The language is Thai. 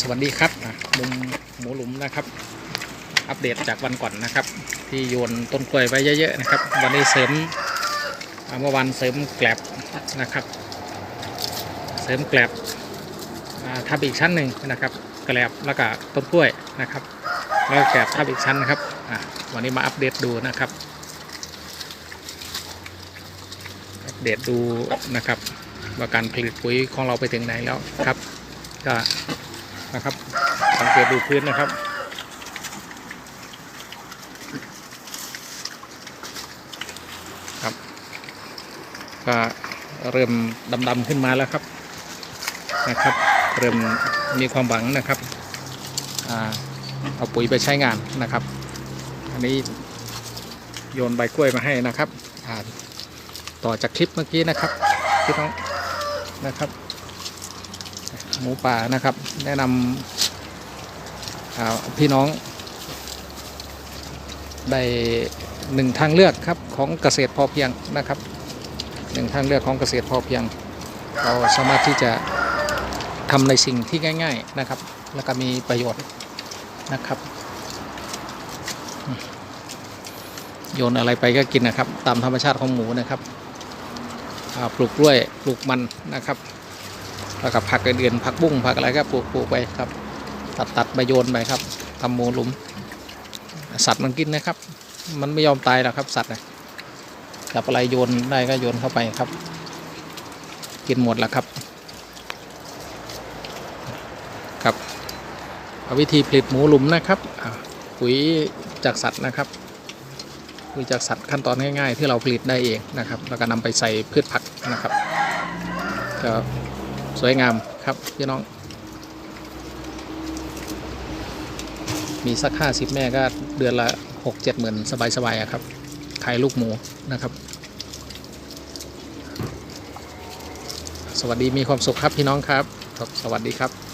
สวัสดีครับมุมหมูหลุมนะครับ อัปเดตจากวันก่อนนะครับ ที่โยนต้นกล้วยไว้เยอะๆนะครับ วันนี้เสริมเมื่อวันเสริมแกลบนะครับ เสริมแกลบทับอีกชั้นหนึ่งนะครับแกลบแล้วก็ต้นกล้วยนะครับ แล้วแกลบทับอีกชั้นนะครับวันนี้มาอัปเดตดูนะครับอัปเดตดูนะครับ ว่าการผลิตปุ๋ยของเราไปถึงไหนแล้วครับก็นะครับสังเกตดูพื้นนะครับครับ ก็เริ่มดำๆขึ้นมาแล้วครับนะครับ เริ่มมีความหวังนะครับอเอาปุ๋ยไปใช้งานนะครับ อันนี้โยนใบกล้วยมาให้นะครับต่อจากคลิปเมื่อกี้นะครับพี่น้อง นะครับหมูป่านะครับ แนะนำพี่น้องได้หนึ่งทางเลือกครับของเกษตรพอเพียงนะครับหนึ่งทางเลือกของเกษตรพอเพียง เราสามารถที่จะทำในสิ่งที่ง่าย ๆนะครับ แล้วก็มีประโยชน์นะครับโยนอะไรไปก็กินนะครับ ตามธรรมชาติของหมูนะครับ ปลูกกล้วยปลูกมันนะครับแล้วกับผักอื่นผักบุ้งผักอะไรก็ปลูกปลูกไปครับ ตัดตัดใบโยนไปครับทำหมูหลุม สัตว์มันกินนะครับ มันไม่ยอมตายหรอกครับ สัตว์นะจับอะไรโยนได้ก็โยนเข้าไปครับ กินหมดแล้วครับ ครับวิธีผลิตหมูหลุมนะครับปุ๋ยจากสัตว์นะครับ ปุ๋ยจากสัตว์ขั้นตอนง่าย ๆ ที่เราผลิตได้เองนะครับ แล้วก็นำไปใส่พืชผักนะครับก็สวยงามครับพี่น้อง มีสักห้าสิบแม่ก็เดือนละหกเจ็ดหมื่นสบายๆอะครับขายลูกหมูนะครับ สวัสดีมีความสุขครับพี่น้องครับ สวัสดีครับ